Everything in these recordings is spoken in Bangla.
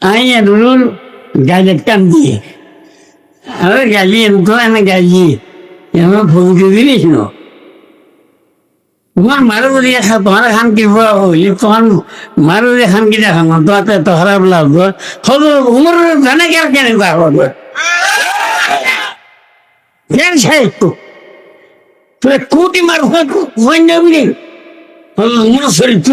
Aia dulu gajetkan dia. Ada gaji itu anak gaji. Yang mana pun diri তোমার খান কি তোমার মারো দিয়ে খান কি দেখা তোমার তো খারাপ লাগবে। হলো উমর জানে কেন কেন করবে কেন সাহিত্য তুই কোটি মার চরিত্র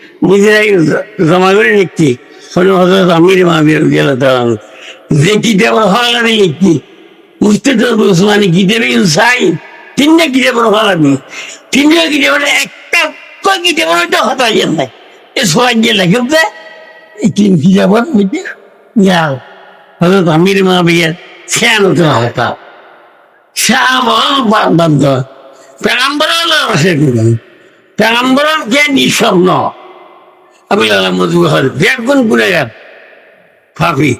নিজেরাই জমা করে দেখছি হলে হজরত আমির দাঁড়ান যে কি দেওয়া হয় লিখছি বুঝতে তো উসমানি কি দেবে সাই তিনটা ভালো লাগবে তিনটা কিনে বড় একটা কিনে বড় একটা হতা যায়। না এ সবাই গিয়ে লাগে এই তিন কি যাব বুঝলি যাও হয়তো আমির মা বিয়ে ফ্যান হতে হতা শ্যামল বান্ধব পেগাম্বরাল রসে দিলেন কে নিঃস্বপ্ন আমি হয় ব্যাগুন গুনে গেল ফাঁপি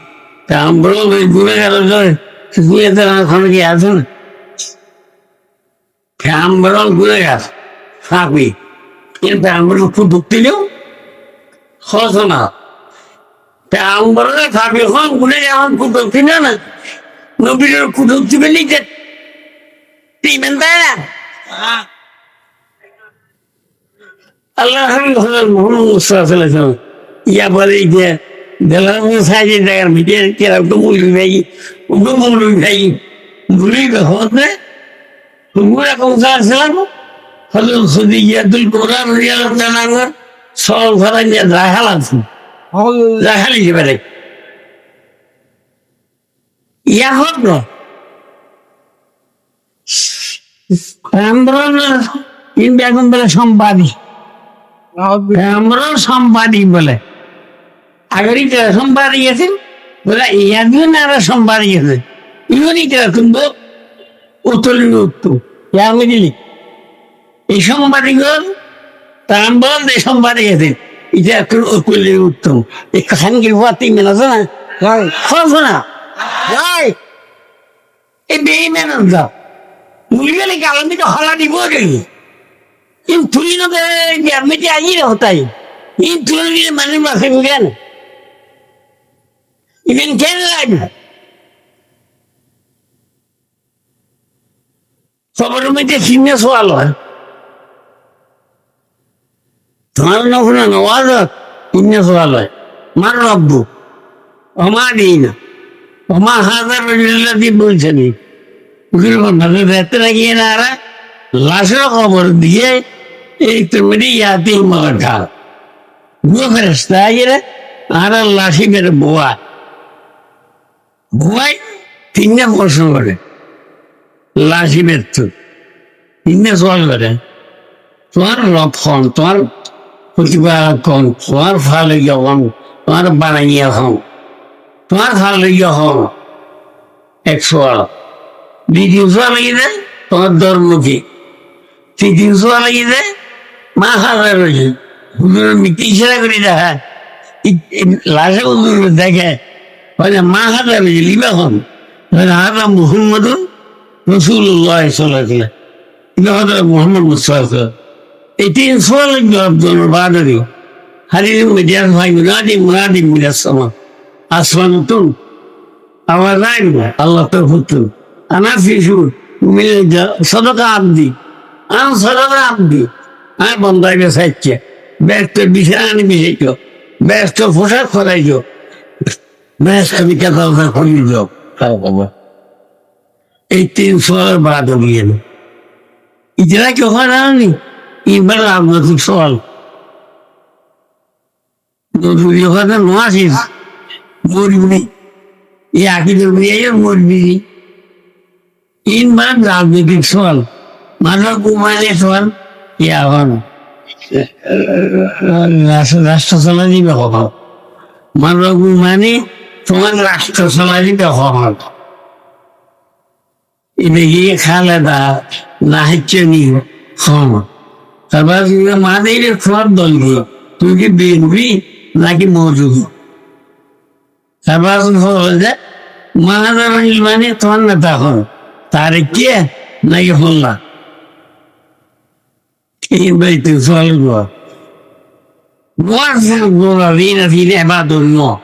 পেগাম্বরাল গুনে গেল গুনে দেওয়ার ওখানে কি আছে না? ফ্যাম্বরল ঘুরে গেছে সাপি কিন্তু ফ্যাম্বরল কুটুক দিলেও হস না ফ্যাম্বরলে সাপি হন ঘুরে যখন কুটুক দিলে না? নবীর কুটুক দিবে নিচে দিবেন তাই না আল্লাহ হজরত মোহাম্মদ ইয়া বলে যে দেলাম সাইজে জায়গার ভিতরে কেরা তো মুলি ভাই উঠো মুলি ভাই মুলি হতে তোমরা কৌশালাম হলো খুদিয়াতুল কোরআন রিয়াল জানাঙ্গর সব ঘরে নিয়ে রাখাল আছে রাখালি যাবে ইয়া হোক আমরা কিন্তু এখন বলে সম্পাদি আমরা সম্পাদি বলে। আগেরই সম্পাদি গেছে বলে ইয়া দিন আর সম্পাদি গেছে ইউনি কেরা কিন্তু উত্তোলন উত্তর দিলি এই তার বল এই সম্পাদিক আছে এটা একটু উত্তোলন উত্তম এই খান কি হওয়া তিন মেন আছে না? না এই বেই মেন যাও মুলি গেলে কি? আলমি তো হলা দিব ইন তুলি না আমি যে আই রে হতাই ইন নিয়ে মানে কেন লাগবে খবর মধ্যে চিহ্নে সোয়াল হয় তোমার নখন নওয়াজ চিহ্নে সোয়াল হয় মার রব্বু অমা দিই না। অমা হাজার রজুল্লাদি বলছেন বেতরা গিয়ে না আর খবর দিয়ে তুমি ইয়াতি ফেরস্তা গিয়ে আর লাশি মেরে বোয়া। বোয়াই তিনটা প্রশ্ন করে লাশি মৃত্যু ইন্নে সওয়াল করে তোমার লক্ষণ তোমার প্রতিপালন তোমার ফালইয়া হন তোমার বানাইয়া হন তোমার ফালইয়া হন একশো দ্বিতীয় সোয়া লাগিয়ে দেয় তোমার ধর্ম কি তৃতীয় সোয়া লাগিয়ে দেয় মা হাজার রয়েছে হুজুরের মিটি ইশারা করে দেখা দেখে মানে মা হাজার রয়েছে লিবা হন হাজা মুহাম্মদুন রসুল্লাহ সাল্লাহ মোহাম্মদ মুস্তাফা এই তিন সোয়াল জন্য বাদারি। হারির মিডিয়ার ভাই মুনাদি মুনাদি মিরাজ সামা আসমান তুন আমার রাইন আল্লাহ তোর হুতুন আনা যা সদকা আব্দি। আন সদকা আর বন্ধাই বেসাইছে ব্যস্ত বিছানা মিশাইছ ব্যস্ত পোশাক করিয়ে যাও তাও বাবা। এই তিনশো বাদ গিয়ে ইতরা কি ওখানে আনি? এবার রাজনৈতিক সওয়াল রাজনৈতিক সওয়াল মানব কুমারের ইয়া হন। রাষ্ট্র চালা দিবে কখন? মানব মানে তোমার রাষ্ট্র চালাইতে হওয়ার এটা গিয়ে খালেদা না হচ্ছে নি? তারপর কি বিএনপি নাকি মজুদ? তারপর হলো যে মাহাদার মানে তোমার নেতা হন তার কে নাকি হল্লা এই বাড়িতে চল গো Guarda vina fine no.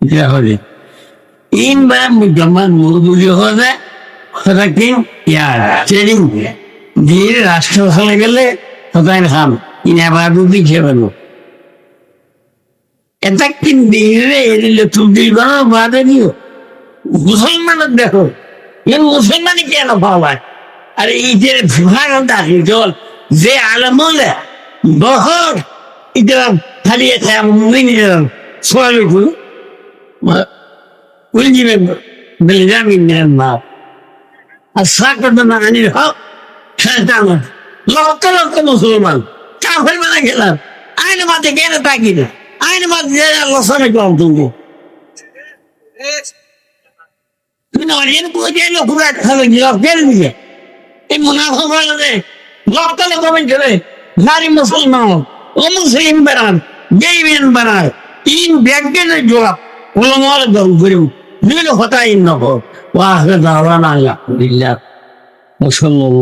Ya hadi. İn ben bu zaman mutlu হলে সেটাকে ট্রেনিং দিয়ে রাষ্ট্র হলে গেলে সদাই খাম ইন আবার দুদি খেবেন এটা কিন দিয়ে এলে তুমি বাবা বাদে নিও মুসলমানের দেখো মুসলমানই কেন পাওয়ায় আর এই যে ভারতাকে জল যে আলমলে বহর এটা ফালিয়েছে মিনিজন সোয়ালুকু উলজিবে বেলজামিনের মা আর সাকরদন আনির হক শেতান লক্ষ লক্ষ মুসলমান কাফের মানে গেলাম aynı madde gene takip Aynı maddeleri Allah sana kaldı bu. Evet. Bunlar yeni bu ödeyle kurak kalın yok. এই মুনাফা বলে লকলে কমে চলে নারী মুসলমান ও মুসলিম বেড়ান গেইমেন বেড়ায় ইন ব্যাগের জবাব উলমার দল করিম নীল হতাই নব ওয়াহ দাওয়ানা আলহামদুলিল্লাহ। মুসলমান